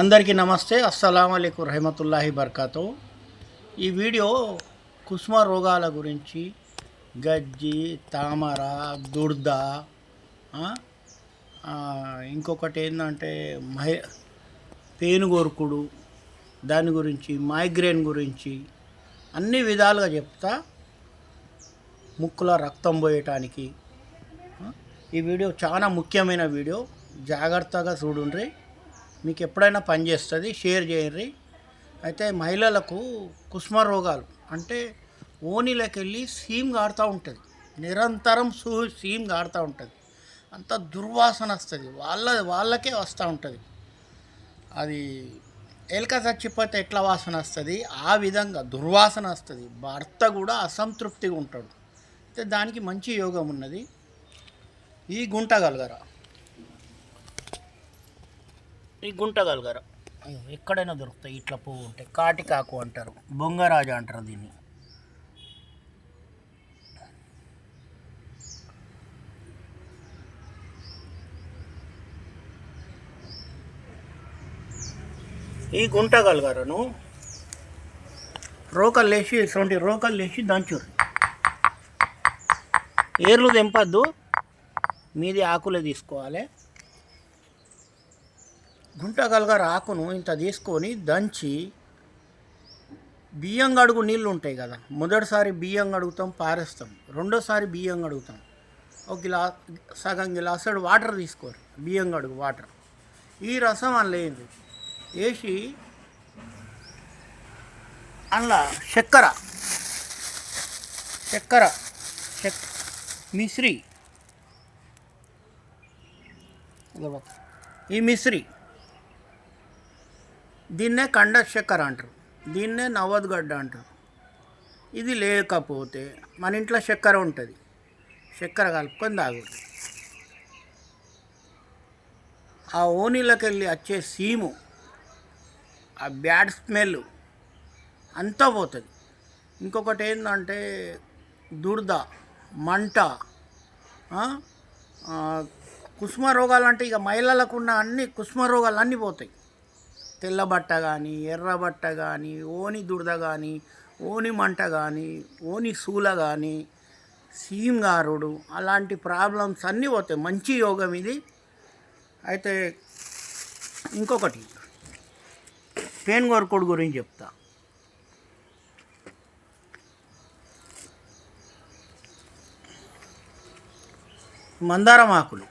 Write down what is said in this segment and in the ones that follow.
అందరికీ నమస్తే. అస్సలం అయికు రహమతుల్లాహి బర్కాతో. ఈ వీడియో కుసుమ రోగాల గురించి గజ్జి తామర దుర్ద ఇంకొకటి ఏంటంటే మహి పేనుగోరుకుడు దాని గురించి మైగ్రేన్ గురించి అన్ని విధాలుగా చెప్తా. ముక్కులో రక్తం పోయటానికి ఈ వీడియో చాలా ముఖ్యమైన వీడియో. జాగ్రత్తగా చూడుండ్రి. మీకు ఎప్పుడైనా పనిచేస్తుంది షేర్ చేయర్రి అయితే మహిళలకు కుస్మ రోగాలు అంటే ఓనిలోకి వెళ్ళి సీమ్ గాడుతూ ఉంటుంది. నిరంతరం సూ సీమ్ గాడుతూ ఉంటుంది. అంత దుర్వాసన వస్తుంది. వాళ్ళ వాళ్ళకే వస్తూ ఉంటుంది. అది ఎలక చచ్చిపోతే ఎట్లా వాసన వస్తుంది? ఆ విధంగా దుర్వాసన వస్తుంది. భర్త కూడా అసంతృప్తిగా ఉంటాడు. అయితే దానికి మంచి యోగం ఉన్నది. ఈ గుంట గలగరా? ఈ గుంట గలగర ఎక్కడైనా దొరుకుతాయి ఇట్లా పువ్వు ఉంటాయి కాటికాకు అంటారు. బొంగరాజు అంటారు దీన్ని. ఈ గుంట గలగరను రోకలు లేచి ఇటువంటి రోకలు లేచి దంచురు ఏర్లు తెంపద్దు. మీది ఆకులే తీసుకోవాలి. గుంటగలగా రాకును ఇంత తీసుకొని దంచి బియ్యం గడుగు నీళ్ళు ఉంటాయి కదా. మొదటిసారి బియ్యం కడుగుతాం పారేస్తాం. రెండోసారి బియ్యం కడుగుతాం ఒక గిలా సగం గిలాసుడు వాటర్ తీసుకోరు బియ్యం గడుగు వాటర్. ఈ రసం అందులో వేయండి వేసి అందులో చక్కెర. చక్కెర చక్ మిశ్రీ. ఈ మిశ్రీ. దీన్నే కండ చక్కెర అంటారు. దీన్నే నవద్గడ్డ అంటారు. ఇది లేకపోతే మన ఇంట్లో చక్కెర ఉంటుంది. చక్కెర కలుపుకొని తాగుతుంది ఆ ఓనీలోకి వెళ్ళి వచ్చే సీము ఆ బ్యాడ్ స్మెల్ అంతా పోతుంది. ఇంకొకటి ఏంటంటే దుర్ద మంట కుష్మ రోగాలు అంటే ఇక మహిళలకు ఉన్న అన్ని కుష్మ రోగాలు అన్నీ పోతాయి. తెల్లబట్ట కానీ ఎర్రబట్ట కానీ ఓని దురద కానీ ఓని మంట కానీ ఓని సూల కానీ సీంగారుడు అలాంటి ప్రాబ్లమ్స్ అన్నీ పోతాయి. మంచి యోగం ఇది. అయితే ఇంకొకటి పెయిన్ కొరకుడు గురించి చెప్తా. మందారం ఆకులు.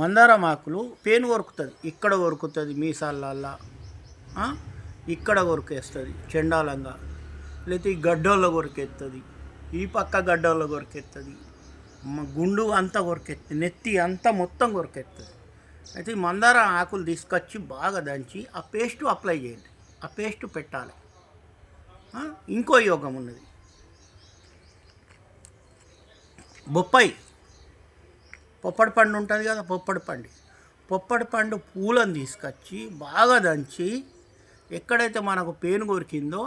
మందారం ఆకులు పేను కొరుకుతుంది ఇక్కడ కొరుకుతుంది మీసాలల్లా. ఇక్కడ కొరికేస్తుంది చెండాలంగా. లేకపోతే ఈ గడ్డల్లో కొరికేస్తుంది ఈ పక్క గడ్డల కొరికేస్తుంది గుండు అంతా కొరికెత్తుంది నెత్తి అంతా మొత్తం కొరికెత్తుంది అయితే ఈ మందారం ఆకులు తీసుకొచ్చి బాగా దంచి ఆ పేస్ట్ అప్లై చేయండి. ఆ పేస్ట్ పెట్టాలి. ఇంకో యోగం ఉన్నది. బొప్పాయి. పొప్పడి పండు ఉంటుంది కదా పొప్పడి పండు. పొప్పడి పండు పూలను తీసుకొచ్చి బాగా దంచి ఎక్కడైతే మనకు పేను కొరికిందో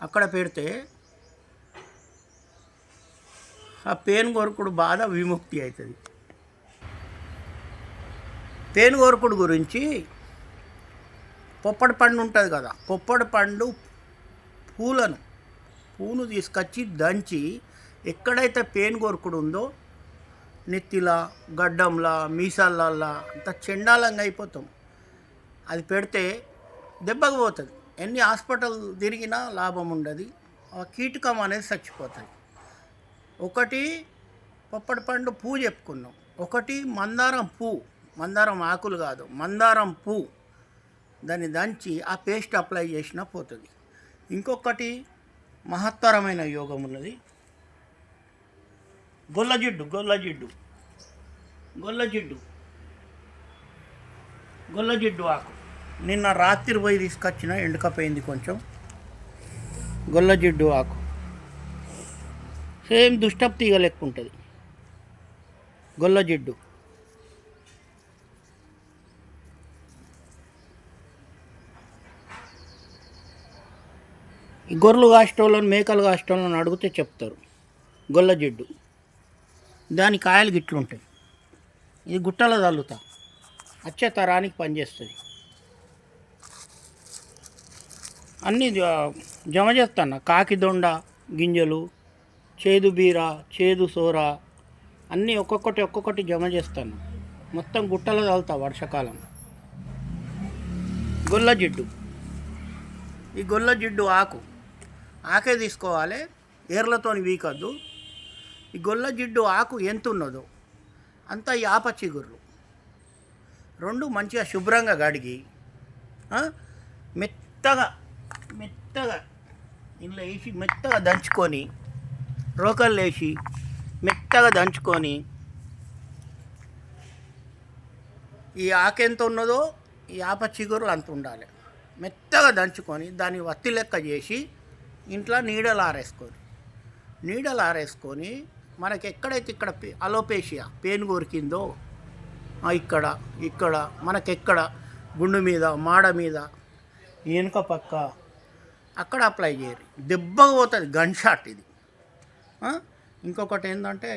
అక్కడ పెడితే ఆ పేను కొరుకుడు బాధ విముక్తి అవుతుంది. పేను కొరుకుడు గురించి పొప్పడి పండు ఉంటుంది కదా పొప్పడి పండు పూలను పూను తీసుకొచ్చి దంచి ఎక్కడైతే పేను కొరుకుడు ఉందో నెత్తిలా గడ్డంలా మీసాలల్లా అంత చెండాలంగా అయిపోతాం. అది పెడితే దెబ్బకు పోతుంది. ఎన్ని హాస్పిటల్ తిరిగినా లాభం ఉండదు. ఆ కీటకం అనేది చచ్చిపోతుంది. ఒకటి పొప్పటి పండు పువ్వు చెప్పుకున్నాం. ఒకటి మందారం పువ్వు మందారం ఆకులు కాదు. మందారం పువ్వు దాన్ని దంచి ఆ పేస్ట్ అప్లై చేసినా పోతుంది. ఇంకొకటి మహత్తరమైన యోగం ఉన్నది. గొల్ల జిడ్డు గొల్ల జిడ్డు గొల్ల జిడ్డు గొల్ల జిడ్డు ఆకు. నిన్న రాత్రి పోయి తీసుకొచ్చిన ఎండుకపోయింది కొంచెం. గొల్ల జిడ్డు ఆకు. సేమ్ దుష్టప్ తీగ లెక్క ఉంటుంది గొల్ల జిడ్డు ఈ గొర్రెలు కాసేటోళ్ళని మేకలు కాసేటోళ్ళని అడిగితే చెప్తారు. గొల్ల జిడ్డు దాని కాయలు గిట్లుంటాయి ఇది గుట్టలో తల్లుతా వచ్చే తరానికి పనిచేస్తుంది. అన్నీ జమ చేస్తాను కాకి దొండ గింజలు చేదు బీర చేదు సోర అన్నీ ఒక్కొక్కటి ఒక్కొక్కటి జమ చేస్తాను మొత్తం గుట్టలో చల్లుతా వర్షాకాలం. గొల్ల జిడ్డు. ఈ గొల్ల జిడ్డు ఆకు. ఆకే తీసుకోవాలి. ఏర్లతో వీకద్దు. ఈ గొల్ల జిడ్డు ఆకు ఎంత ఉన్నదో అంతా ఆప చిగుర్లు. రెండు మంచిగా శుభ్రంగా కడిగి మెత్తగా మెత్తగా ఇందులో వేసి మెత్తగా దంచుకొని రోకళ్ళు వేసి మెత్తగా దంచుకొని ఈ ఆకెంత ఉన్నదో ఈ ఆప చిగురులు అంత ఉండాలి. మెత్తగా దంచుకొని దాన్ని వత్తి లెక్క చేసి ఇంట్లో నీడలు ఆరేసుకొని నీడలు ఆరేసుకొని మనకి ఎక్కడైతే ఇక్కడ పే- అలోపేషియా పేను కొరికిందో ఇక్కడ ఇక్కడ మనకెక్కడ గుండు మీద మాడ మీద వెనుక పక్క అక్కడ అప్లై చేయరు దెబ్బ పోతుంది గన్ షాట్ ఇది. ఇంకొకటి ఏంటంటే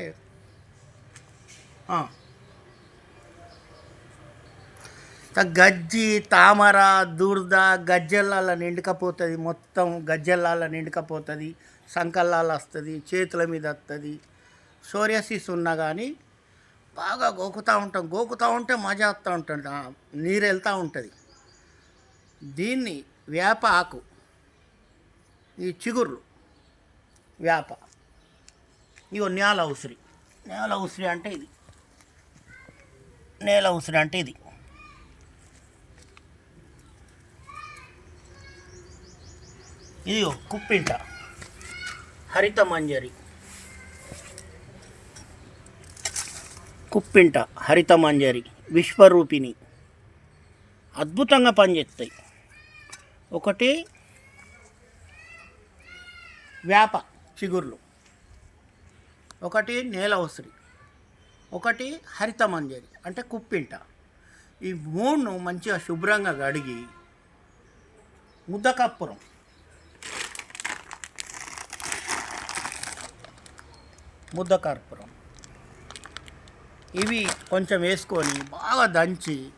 గజ్జి తామర దూర్ద గజ్జెల్లాల నిండుకపోతుంది మొత్తం గజ్జెల్లాల నిండుకపోతుంది సంకల్లాలు వస్తుంది చేతుల మీద వస్తుంది సోరియాసిస్ ఉన్నా కానీ బాగా గోకుతూ ఉంటాం. గోకుతూ ఉంటే మజా వస్తూ ఉంటుంది. నీరు వెళ్తూ ఉంటుంది. దీన్ని వేప ఆకు ఈ చిగుర్లు వేప ఇగో నేల ఉసిరి. నేల ఉసిరి అంటే ఇది. నేల ఉసిరి అంటే ఇది. ఇది కుప్పింట. హరిత మంజరి. కుప్పింట హరిత మంజరి విశ్వరూపిణి. అద్భుతంగా పనిచేస్తాయి. ఒకటి వేప చిగుర్లు. ఒకటి నేల ఉసిరి. ఒకటి హరిత మంజరి అంటే కుప్పింట. ఈ మూడును మంచిగా శుభ్రంగా కడిగి ముద్దకప్పురం. ముద్దకర్పూరం. ఇవి కొంచెం వేసుకొని బాగా దంచి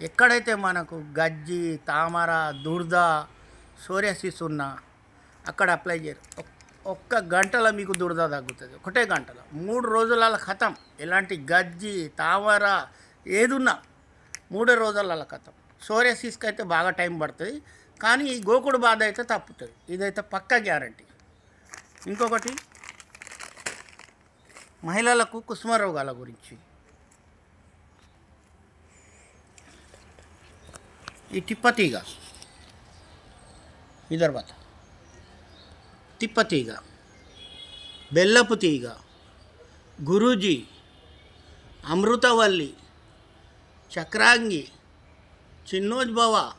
ఎక్కడైతే మనకు గజ్జి తామర దుర్ద సోరియాసిస్ ఉన్నా అక్కడ అప్లై చేయరు. ఒక్క గంటలో మీకు దురద తగ్గుతుంది. ఒకటే గంటలో. మూడు రోజుల కథం. ఎలాంటి గజ్జి తామర ఏదున్నా మూడే రోజుల కథం. సోరియాసిస్కి అయితే బాగా టైం పడుతుంది. కానీ ఈ గోకుడు బాధ అయితే తప్పుతుంది. ఇదైతే పక్క గ్యారంటీ. ఇంకొకటి మహిళలకు కుసుమ రోగాల గురించి. ఈ తిప్పతీగ. విదర్భత తిప్పతీగ. బెల్లపు తీగ. గురూజీ. అమృతవల్లి. చక్రాంగి. చిన్నోజ్భవ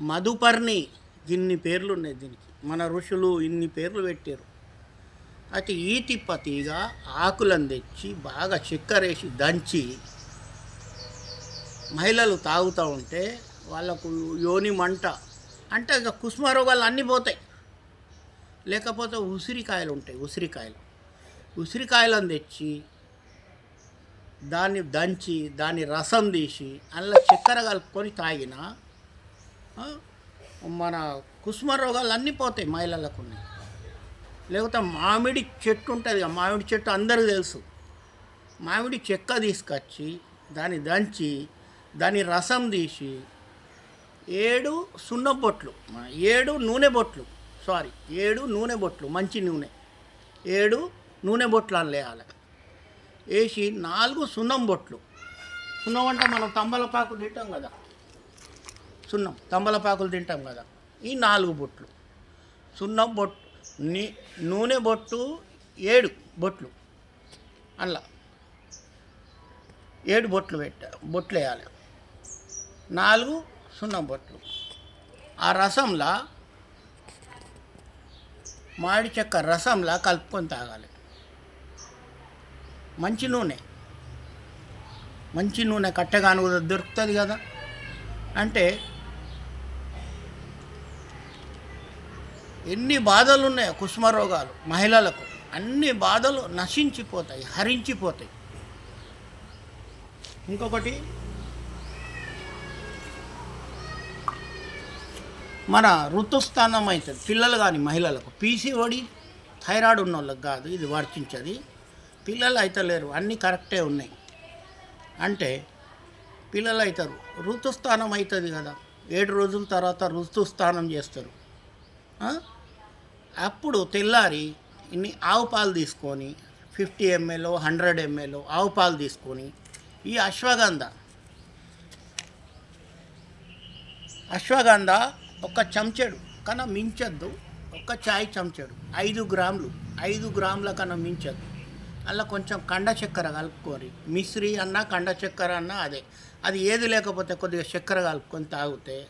మధుపర్ణి. ఇన్ని పేర్లు ఉన్నాయి దీనికి. మన ఋషులు ఇన్ని పేర్లు పెట్టారు అయితే ఈ తిప్ప తీగ ఆకులను తెచ్చి బాగా చక్కెరేసి దంచి మహిళలు తాగుతూ ఉంటే వాళ్ళకు యోని మంట అంటే ఇక కుసుమ రోగాలు అన్నీ పోతాయి. లేకపోతే ఉసిరికాయలు ఉంటాయి ఉసిరికాయలు. ఉసిరికాయలను తెచ్చి దాన్ని దంచి దాన్ని రసం తీసి అందులో చక్కెర కలుపుకొని తాగిన మన కుసుమ రోగాలు అన్నీ పోతాయి మహిళలకు ఉన్నాయి. లేకపోతే మామిడి చెట్టు ఉంటుంది కదా మామిడి చెట్టు అందరికీ తెలుసు. మామిడి చెక్క తీసుకొచ్చి దాన్ని దంచి దాని రసం తీసి ఏడు సున్న బొట్లు ఏడు నూనె బొట్లు సారీ ఏడు నూనె బొట్లు మంచి నూనె ఏడు నూనె బొట్లు వేయాలి. వేసి నాలుగు సున్నం బొట్లు. సున్నం అంటే మనం తంబలపాకులు తింటాం కదా. సున్నం తంబలపాకులు తింటాం కదా. ఈ నాలుగు బొట్లు. సున్నం బొట్టు నూనె బొట్టు ఏడు బొట్లు. అలా ఏడు బొట్లు పెట్ట బొట్లు వేయాలి. నాలుగు సున్నం బొట్లు. ఆ రసంలా మామిడి చెక్క రసంలా కలుపుకొని తాగాలి. మంచి నూనె. మంచి నూనె కట్టెగాను దొరుకుతుంది కదా. అంటే ఎన్ని బాధలు ఉన్నాయో కుసుమ రోగాలు మహిళలకు అన్ని బాధలు నశించిపోతాయి హరించిపోతాయి. ఇంకొకటి మన ఋతుస్థానం అవుతుంది పిల్లలు కానీ మహిళలకు పీసీఓడి థైరాయిడ్ ఉన్న వాళ్ళకి కాదు ఇది వర్తించది. పిల్లలు అయితే లేరు అన్నీ కరెక్టే ఉన్నాయి. అంటే పిల్లలు అవుతారు ఋతుస్థానం అవుతుంది కదా. ఏడు రోజుల తర్వాత ఋతుస్థానం చేస్తారు. అప్పుడు తెల్లారి ఇన్ని ఆవు పాలు తీసుకొని ఫిఫ్టీ ఎంఎల్ హండ్రెడ్ ఎంఎల్ ఆవు పాలు తీసుకొని ఈ అశ్వగంధ. అశ్వగంధ ఒక చెంచడు కన్నా మించద్దు ఒక చాయ్ చెంచడు ఐదు గ్రాములు ఐదు గ్రాముల కన్నా మించద్దు. అలా కొంచెం కండ చక్కెర కలుపుకొని మిశ్రి అన్న కండ చక్కెర అన్న అదే. అది ఏది లేకపోతే కొద్దిగా చక్కెర కలుపుకొని తాగితే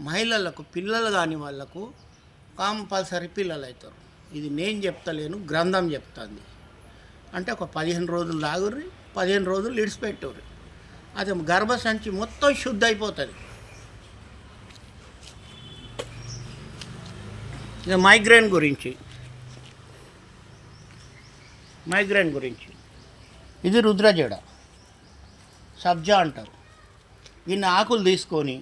మహిళలకు పిల్లలు కాని వాళ్ళకు కంపల్సరీ పిల్లలు అవుతారు. ఇది నేను చెప్తలేను గ్రంథం చెప్తుంది. అంటే ఒక పదిహేను రోజులు తాగుర్రి పదిహేను రోజులు ఇడిచిపెట్టుర్రి అది గర్భసంచి మొత్తం శుద్ధి అయిపోతుంది. ఇక మైగ్రేన్ గురించి. మైగ్రేన్ గురించి. ఇది రుద్రజడ. సబ్జా అంటారు. ఇన్ని ఆకులు తీసుకొని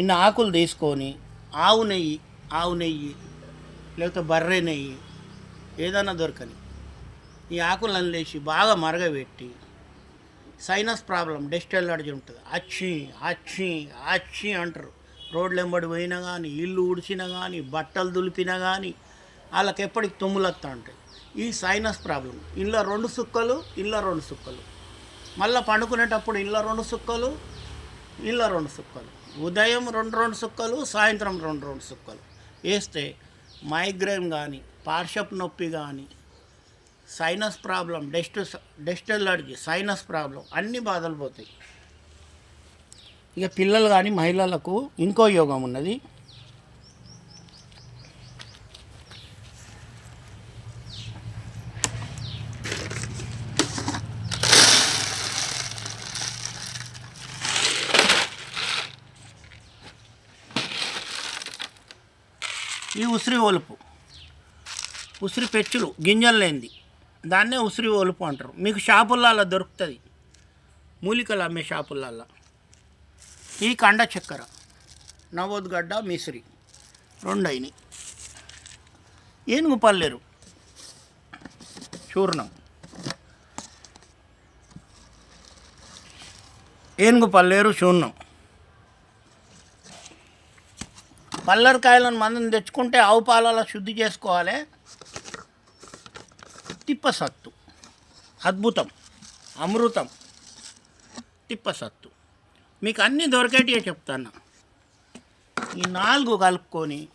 ఇన్ని ఆకులు తీసుకొని ఆవు నెయ్యి ఆవు నెయ్యి లేకపోతే బర్రె నెయ్యి ఏదైనా దొరకని. ఈ ఆకులను లేచి బాగా మరగబెట్టి సైనస్ ప్రాబ్లం డస్ట్ ఎల్లర్జీ ఉంటుంది. అచ్చి అచ్చి అచ్చి అంటారు. రోడ్లు వెంబడి పోయినా కానీ ఇల్లు ఉడిచినా కానీ బట్టలు దులిపినా కానీ వాళ్ళకి ఎప్పటికి తుమ్ములు వస్తూ ఉంటాయి. ఈ సైనస్ ప్రాబ్లం ఇళ్ళ రెండు సుక్కలు ఇళ్ళ రెండు సుక్కలు. మళ్ళీ పండుకునేటప్పుడు ఇళ్ళ రెండు సుక్కలు ఇళ్ళ రెండు సుక్కలు. ఉదయం రెండు రెండు సుక్కలు సాయంత్రం రెండు రెండు సుక్కలు. వేస్తే మైగ్రేన్ కానీ పార్షప్ నొప్పి కానీ sinus problem dust dust allergy sinus problem అన్ని బాధలు పోతాయి. ఇక పిల్లలు కానీ మహిళలకు ఇంకో యోగం ఉన్నది. ఈ ఉసిరి ఒలుపు. ఉసిరి పెచ్చులు గింజలు లేనిది దాన్నే ఉసిరి ఒలుపు అంటారు. మీకు షాపులలో దొరుకుతుంది? మూలికలు అమ్మే షాపులల్లో? ఈ కండ చక్కెర నవోద్గడ్డ మిసిరి రెండు అయినాయి ఏనుగు పల్లేరు? చూర్ణం. ఏనుగు పల్లేరు చూర్ణం. పల్లరికాయలను మందుని తెచ్చుకుంటే ఆవు పాలలో శుద్ధి చేసుకోవాలి. తిప్పసత్తు. అద్భుతం. అమృతం. తిప్పసత్తు. మీకు అన్నీ దొరికేటివే చెప్తాను. ఈ నాలుగు కలుపుకొని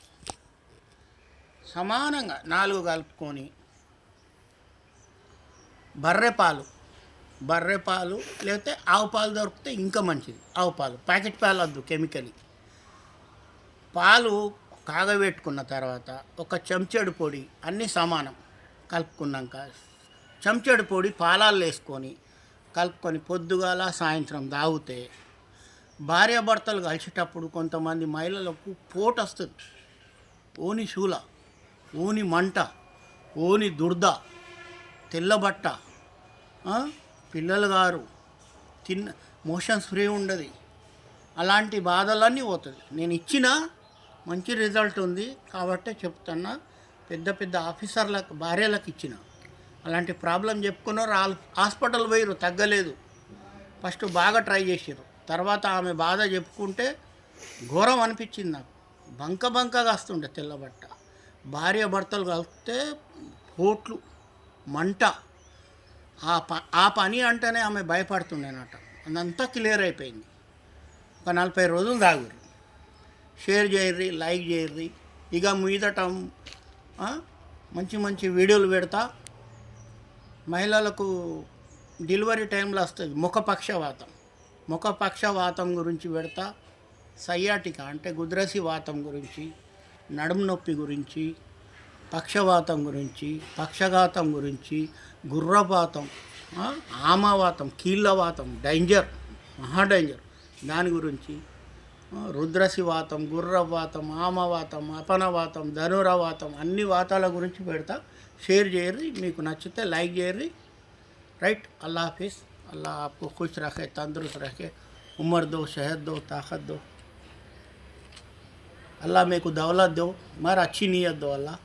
సమానంగా నాలుగు కలుపుకొని బర్రె పాలు బర్రె పాలు లేకపోతే ఆవు పాలు దొరికితే ఇంకా మంచిది. ఆవు పాలు. ప్యాకెట్ పాలు వద్దు కెమికల్. పాలు కాగబెట్టుకున్న తర్వాత ఒక చెంచాడు పొడి అన్నీ సమానం కలుపుకున్నాక చెంచాడు పొడి పాలాలు వేసుకొని కలుపుకొని పొద్దుగాల సాయంత్రం తాగితే భార్యాభర్తలు కలిసేటప్పుడు కొంతమంది మహిళలకు పోటు వస్తుంది. ఓని శూల ఓని మంట ఓని దుర్ద తెల్లబట్ట పిల్లలు గారు తిన్న మోషన్స్ ఫ్రీ ఉండదు. అలాంటి బాధలన్నీ పోతుంది. నేను ఇచ్చిన మంచి రిజల్ట్ ఉంది కాబట్టే చెప్తున్నా. పెద్ద పెద్ద ఆఫీసర్లకు భార్యలకు ఇచ్చిన. అలాంటి ప్రాబ్లం చెప్పుకున్నారు హాస్పిటల్ పోయిరు తగ్గలేదు. ఫస్ట్ బాగా ట్రై చేసారు తర్వాత ఆమె బాధ చెప్పుకుంటే ఘోరం అనిపించింది నాకు. బంక బంకగా వస్తుండే తెల్లబట్ట. భార్య భర్తలు కలిస్తే పోట్లు మంట. ఆ ప ఆ పని అంటేనే ఆమె భయపడుతుండేనట. అదంతా క్లియర్ అయిపోయింది. ఒక నలభై రోజులు దాగురు షేర్ చేయర్రి లైక్ చేయర్రి. ఇక మీదట మంచి మంచి వీడియోలు పెడతా. మహిళలకు డెలివరీ టైంలో వస్తుంది ముఖపక్షవాతం. ముఖపక్షవాతం గురించి పెడతా. సయాటిక అంటే గుద్రసి వాతం గురించి నడుము నొప్పి గురించి పక్షవాతం గురించి పక్షఘాతం గురించి గుర్రపాతం ఆమవాతం కీళ్ళవాతం డేంజర్ మహా డేంజర్. దాని గురించి రుద్రశివాతం గుర్రవాతం ఆమవాతం అపనవాతం ధనురవాతం అన్ని వాతాల గురించి పెడతా. షేర్ చేయర్రి మీకు నచ్చితే లైక్ చేయర్రి రైట్ అల్లా హాఫీస్ అల్లా ఆపు ఖుష్ రఖే తందరుస్ రఖే ఉమర్ దో షహద్ దో తాకత్ దో. అల్లా మీకు దౌలత్ దో మరి అచ్చి నీయత్ అల్లా.